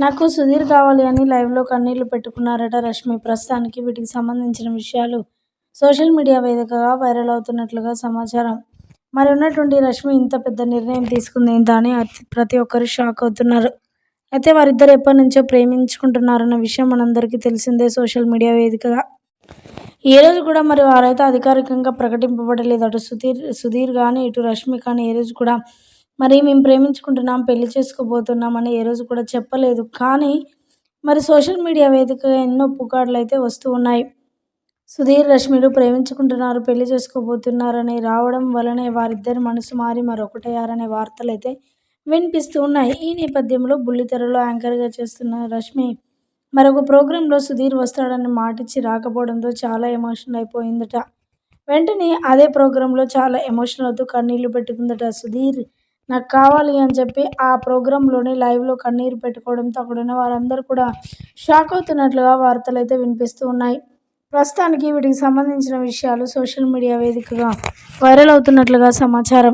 నాకు సుధీర్ కావాలి అని లైవ్లో కన్నీళ్ళు పెట్టుకున్నారట రష్మి. ప్రస్తుతానికి వీటికి సంబంధించిన విషయాలు సోషల్ మీడియా వేదికగా వైరల్ అవుతున్నట్లుగా సమాచారం. మరి ఉన్నటువంటి రష్మి ఇంత పెద్ద నిర్ణయం తీసుకుంది ఏంటా అని ప్రతి ఒక్కరు షాక్ అవుతున్నారు. అయితే వారిద్దరు ఎప్పటి నుంచో ప్రేమించుకుంటున్నారన్న విషయం మనందరికీ తెలిసిందే సోషల్ మీడియా వేదికగా. ఏ రోజు కూడా మరి వారైతే అధికారికంగా ప్రకటింపబడలేదు అటు సుధీర్ సుధీర్ కానీ ఇటు రష్మి కానీ ఏ రోజు కూడా మరి మేము ప్రేమించుకుంటున్నాం పెళ్ళి చేసుకోబోతున్నాం అని ఏ రోజు కూడా చెప్పలేదు. కానీ మరి సోషల్ మీడియా వేదికగా ఎన్నో పుకార్లు అయితే వస్తూ ఉన్నాయి. సుధీర్ రష్మిలు ప్రేమించుకుంటున్నారు పెళ్ళి చేసుకోబోతున్నారని రావడం వలనే వారిద్దరి మనసు మారి మరొకటయ్యారనే వార్తలు అయితే వినిపిస్తూ ఉన్నాయి. ఈ నేపథ్యంలో బుల్లితెరలో యాంకర్గా చేస్తున్న రష్మి మరొక ప్రోగ్రాంలో సుధీర్ వస్తాడని మాటిచ్చి రాకపోవడంతో చాలా ఎమోషనల్ అయిపోయిందట. వెంటనే అదే ప్రోగ్రాంలో చాలా ఎమోషనల్ అవుతూ కన్నీళ్ళు పెట్టుకుందట సుధీర్. నాకు కావాలి అని చెప్పి ఆ ప్రోగ్రాంలోనే లైవ్లో కన్నీరు పెట్టుకోవడంతో అక్కడ ఉన్న వారందరూ కూడా షాక్ అవుతున్నట్లుగా వార్తలు అయితే వినిపిస్తూ ఉన్నాయి. ప్రస్తుతానికి వీటికి సంబంధించిన విషయాలు సోషల్ మీడియా వేదికగా వైరల్ అవుతున్నట్లుగా సమాచారం.